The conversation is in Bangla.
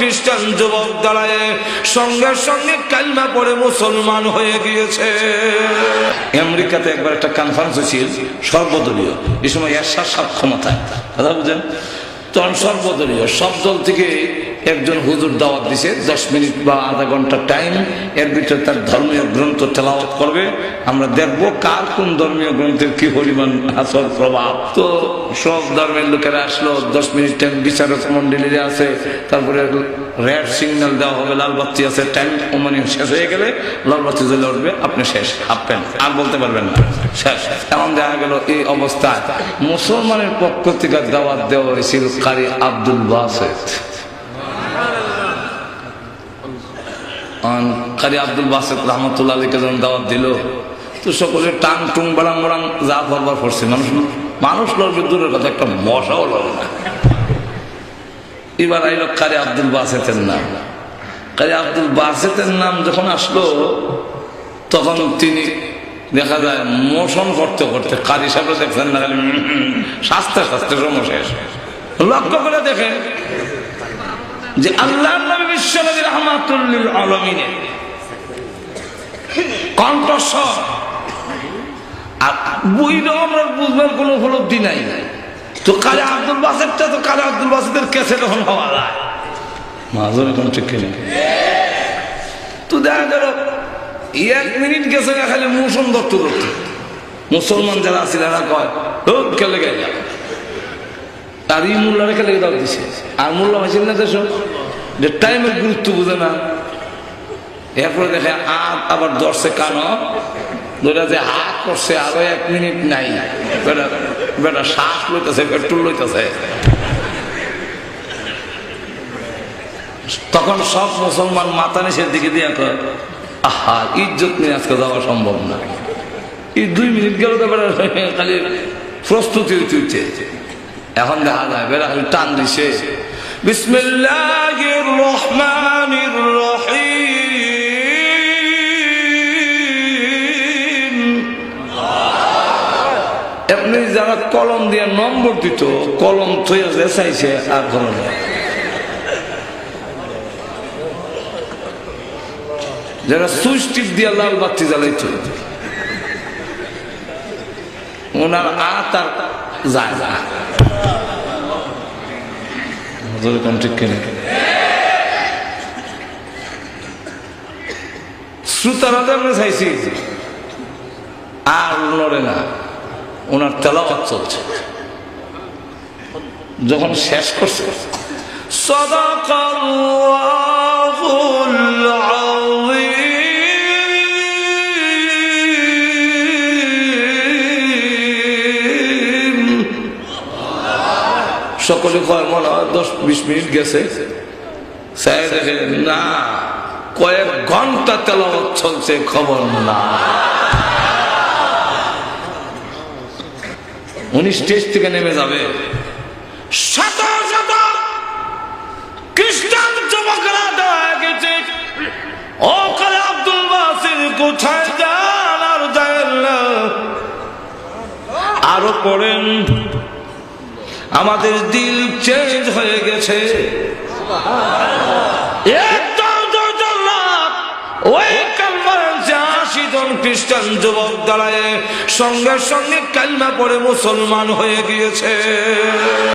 খ্রিস্টান যুবক দাঁড়ায় সঙ্গে সঙ্গে কালমা পড়ে মুসলমান হয়ে গিয়েছে। আমেরিকাতে একবার একটা কনফারেন্স হয়েছিল, সর্বদলীয়। এই সময় এরশাদ সব ক্ষমতায়। কথা বুঝেন? তখন সর্বদলীয়, সব দল থেকে একজন হুজুর দাওয়াত দিছে, দশ মিনিট বা আধা ঘণ্টা টাইম এর ভিতরে তার ধর্মীয় গ্রন্থ তেলাওয়াত করবে। আমরা দেখব কার কোন ধর্মীয় গ্রন্থের কি পরিমাণ আসল প্রভাব। তো সব ধর্মের লোকেরা আসলো, দশ মিনিট টাইম বিচারক মন্ডলীরা আছে, তারপরে রেড সিগন্যাল দেওয়া হবে লাল বাতি আছে টাইম মানে শেষ হয়ে গেলে লাল বাতি জ্বলে উঠবে, আপনি শেষ হাঁপবেন আর বলতে পারবেন না। শেষ। এমন দেখা গেল এই অবস্থায়। মুসলমানের পক্ষ থেকে দাওয়াত দেওয়া হয়েছিল কারি আব্দুল বাসেদ। কারি আব্দুল বাসেদ রহমতুল্লাহ আলীকে যখন দাওয়াত দিল। তো সকলে টাং, টুং, বাড়াং বাড়াং, যা ভরবার করছে। মানুষ মানুষ লড়বে, দূরের কথা, একটা মশাও লড়ে না। এবার আইল কারি আব্দুল বাসেতের নাম। কারি আব্দুল বাসেতের নাম যখন আসলো, তখন তিনি দেখা যায় মোশন করতে করতে কারি সাহেব দেখছেন না, খালি স্বাস্থ্য স্বাস্থ্য সমস্যা লক্ষ্য করে দেখেন যে আল্লাহ নবী বিশ্বনবী রহমাতুল্লিল আলমিনে কণ্ঠস্বর। আর বইটাও আমরা বুঝবার কোনো উপলব্ধি নাই। তো কালে আব্দুল বাসেরটা তো কালে আব্দুল বাসেদের কেসে তখন হওয়া যায়। মাঝে এখন ঠিক কিনে তো দেখা গেল এক মিনিট গেছে খালি মুসন দত্ত দত্ত। মুসলমান যারা আছিল এরা কয় ও খেলে গেল। আর এই মোল্লারে খেলে দাও দিছে। আর মোল্লা হয়েছিল না দেশ যে টাইমের গুরুত্ব বুঝে না। এরপরে দেখে আর আবার দর্শে কানো। ধরে যে হাত করছে, আরও এক মিনিট নাই। বেটা শ্বাস লইতেছে, পেট্রোল লইতেছে। তখন সব মুসলমান মাথা নিচের দিকে দিয়ে কয়, আহা, ইজ্জত নিয়ে আজকে যাওয়া সম্ভব না। এই দুই মিনিট গেল তো খালি প্রস্তুতি হইতে এখন দেখা যায় বেড়া খালি টান দিছে। বিসমিল্লাহির রহমানির রহিম। যারা কলম দিয়ে নম্বর দিত, কলম চাইছে আর ধরো যারা সুইচ টিপ দিয়ে লাল বাতি জ্বালাইত, ওনার ঠিক কিনে? শ্রোতারা তো আমরা চাইছি, আর নড়ে না। ওনার তেলাওয়াত চলছে। যখন শেষ করছে সকলে কয়, মনে হয় দশ বিশ মিনিট গেছে। না, কয়েক ঘণ্টা তেলাওয়াত চলছে, খবর না। উনি স্টেজ থেকে নেমে যাবে। শত শত খ্রিস্টান যুবকরা দেওয়া গেছে। ও কালে আব্দুল বাসির কোথায় যান আর যায় না। আরও পড়েন। আমাদের দিল চেঞ্জ হয়ে গেছে। ওই একজন খ্রিস্টান যুবক দাঁড়ায় সঙ্গে সঙ্গে কালমা পড়ে মুসলমান হয়ে গিয়েছে।